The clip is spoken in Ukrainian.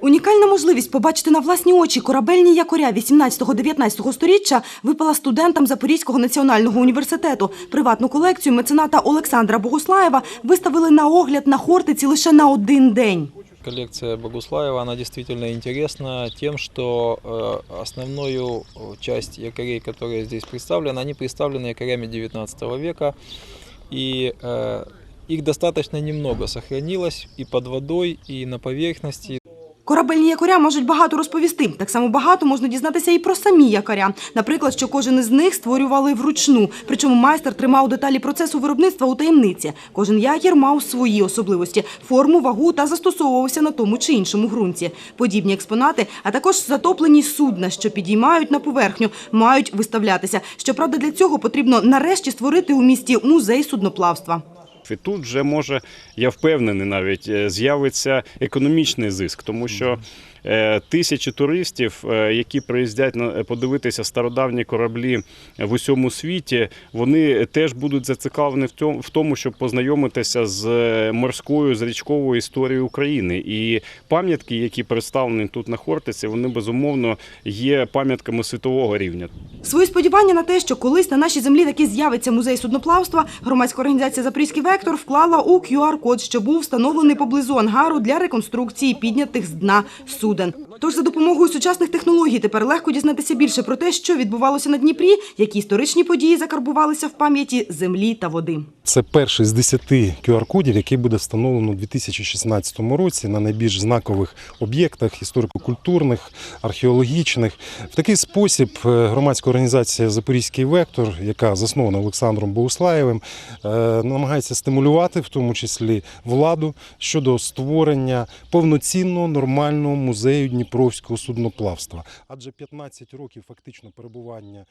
Унікальна можливість побачити на власні очі корабельні якоря 18-19 сторіччя випала студентам Запорізького національного університету. Приватну колекцію мецената Олександра Богуслаєва виставили на огляд на Хортиці лише на один день. Коллекция Богуслаева, она действительно интересна тем, что э, основную э, часть якорей, которые здесь представлены, они представлены якорями 19 века, и э, их достаточно немного сохранилось и под водой, и на поверхности. Корабельні якоря можуть багато розповісти. Так само багато можна дізнатися і про самі якоря. Наприклад, що кожен із них створювали вручну. Причому майстер тримав деталі процесу виробництва у таємниці. Кожен якір мав свої особливості, форму, вагу та застосовувався на тому чи іншому ґрунті. Подібні експонати, а також затоплені судна, що підіймають на поверхню, мають виставлятися. Щоправда, для цього потрібно нарешті створити у місті музей судноплавства. І тут вже може, я впевнений, навіть е, з'явиться економічний зиск, тому що е, тисячі туристів, е, які приїздять на подивитися стародавні кораблі в усьому світі, вони теж будуть зацікавлені в тому, в тому, щоб познайомитися з морською з річковою історією України. І пам'ятки, які представлені тут на Хортиці, вони безумовно є пам'ятками світового рівня. Свої сподівання на те, що колись на нашій землі таки з'явиться музей судноплавства, громадська організація Запорізький вектор вклала у QR-код, що був встановлений поблизу ангару для реконструкції піднятих з дна суден. Тож за допомогою сучасних технологій тепер легко дізнатися більше про те, що відбувалося на Дніпрі, які історичні події закарбувалися в пам'яті землі та води. Це перший з 10 QR-кодів, який буде встановлено у 2016 році на найбільш знакових об'єктах історико-культурних, археологічних. В такий спосіб е, громадська організація Запорізький вектор, яка заснована Олександром Богуслаєвим, е, намагається стимулювати, в тому числі владу щодо створення повноцінного нормального музею Дніпровського судноплавства. Адже 15 років фактично перебування